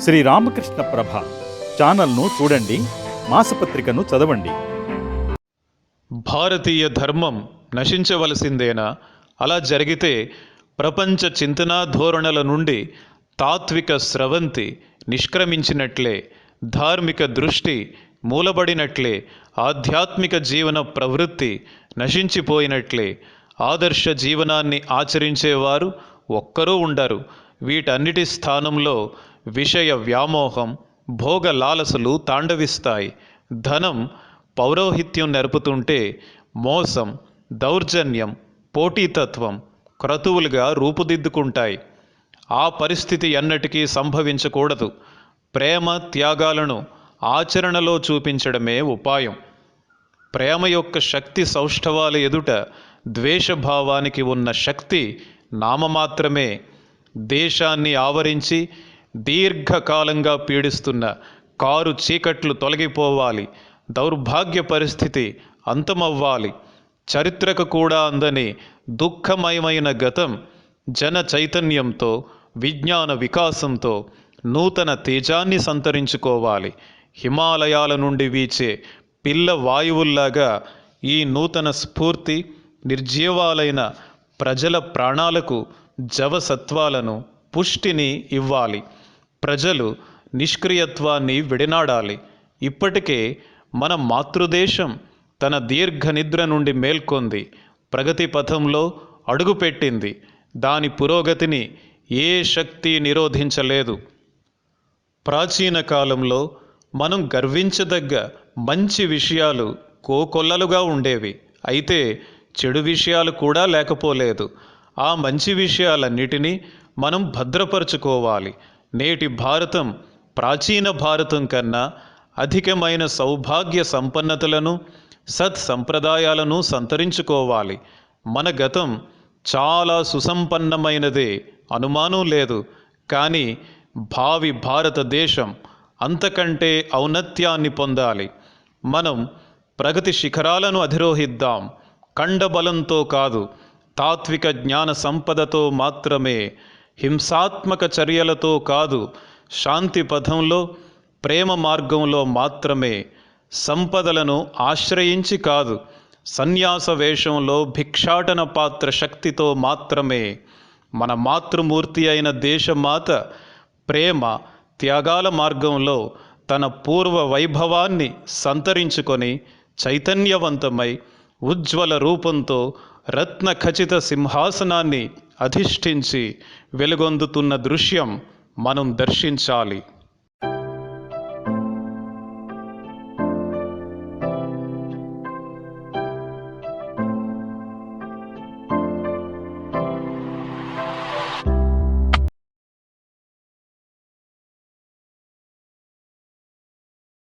శ్రీ రామకృష్ణ ప్రభ ఛానల్ను చూడండి మాసపత్రికను చదవండి. భారతీయ ధర్మం నశించవలసిందేనా? అలా జరిగితే ప్రపంచ చింతనా ధోరణుల నుండి తాత్విక స్రవంతి నిష్క్రమించినట్లే ధార్మిక దృష్టి మూలబడినట్లే ఆధ్యాత్మిక జీవన ప్రవృత్తి నశించిపోయినట్లే ఆదర్శ జీవనాన్ని ఆచరించేవారు ఒక్కరూ ఉండరు. వీటన్నిటి స్థానంలో విషయ వ్యామోహం భోగ లాలసలు తాండవిస్తాయి. ధనం పౌరోహిత్యం నెరుపుతుంటే మోసం దౌర్జన్యం పోటీతత్వం క్రతువులుగా రూపుదిద్దుకుంటాయి. ఆ పరిస్థితి ఎన్నటికీ సంభవించకూడదు. ప్రేమ త్యాగాలను ఆచరణలో చూపించడమే ఉపాయం. ప్రేమ యొక్క శక్తి సౌష్ఠవాల ఎదుట ద్వేషభావానికి ఉన్న శక్తి నామమాత్రమే. దేశాన్ని ఆవరించి దీర్ఘకాలంగా పీడిస్తున్న కారు చీకట్లు తొలగిపోవాలి. దౌర్భాగ్య పరిస్థితి అంతమవ్వాలి. చరిత్రకు కూడా అందని దుఃఖమయమైన గతం జన చైతన్యంతో విజ్ఞాన వికాసంతో నూతన తేజాన్ని సంతరించుకోవాలి. హిమాలయాల నుండి వీచే పిల్ల వాయువుల్లాగా ఈ నూతన స్ఫూర్తి నిర్జీవాలైన ప్రజల ప్రాణాలకు జవసత్వాలను పుష్టిని ఇవ్వాలి. ప్రజలు నిష్క్రియత్వాన్ని విడినాడాలి. ఇప్పటికే మన మాతృదేశం తన దీర్ఘ నిద్ర నుండి మేల్కొంది. ప్రగతి పథంలో అడుగుపెట్టింది. దాని పురోగతిని ఏ శక్తి నిరోధించలేదు. ప్రాచీన కాలంలో మనం గర్వించదగ్గ మంచి విషయాలు కోకొల్లలుగా ఉండేవి. అయితే చెడు విషయాలు కూడా లేకపోలేదు. ఆ మంచి విషయాలన్నిటినీ మనం భద్రపరుచుకోవాలి. నేటి భారతం ప్రాచీన భారతం కన్నా అధికమైన సౌభాగ్య సంపన్నతలను సత్ సంప్రదాయాలను సంతరించుకోవాలి. మన గతం చాలా సుసంపన్నమైనదే అనుమానం లేదు. కానీ భావి భారతదేశం అంతకంటే ఔన్నత్యాన్ని పొందాలి. మనం ప్రగతి శిఖరాలను అధిరోహిద్దాం. కండబలంతో కాదు తాత్విక జ్ఞాన సంపదతో మాత్రమే హింసాత్మక చర్యలతో కాదు శాంతి పథంలో ప్రేమ మార్గంలో మాత్రమే సంపదలను ఆశ్రయించి కాదు సన్యాస వేషంలో భిక్షాటన పాత్ర శక్తితో మాత్రమే మన మాతృమూర్తి అయిన దేశమాత ప్రేమ త్యాగాల మార్గంలో తన పూర్వ వైభవాన్ని సంతరించుకొని చైతన్యవంతమై ఉజ్వల రూపంతో రత్న ఖచిత సింహాసనాన్ని అధిష్ఠించి వెలుగొందుతున్న దృశ్యం మనం దర్శించాలి.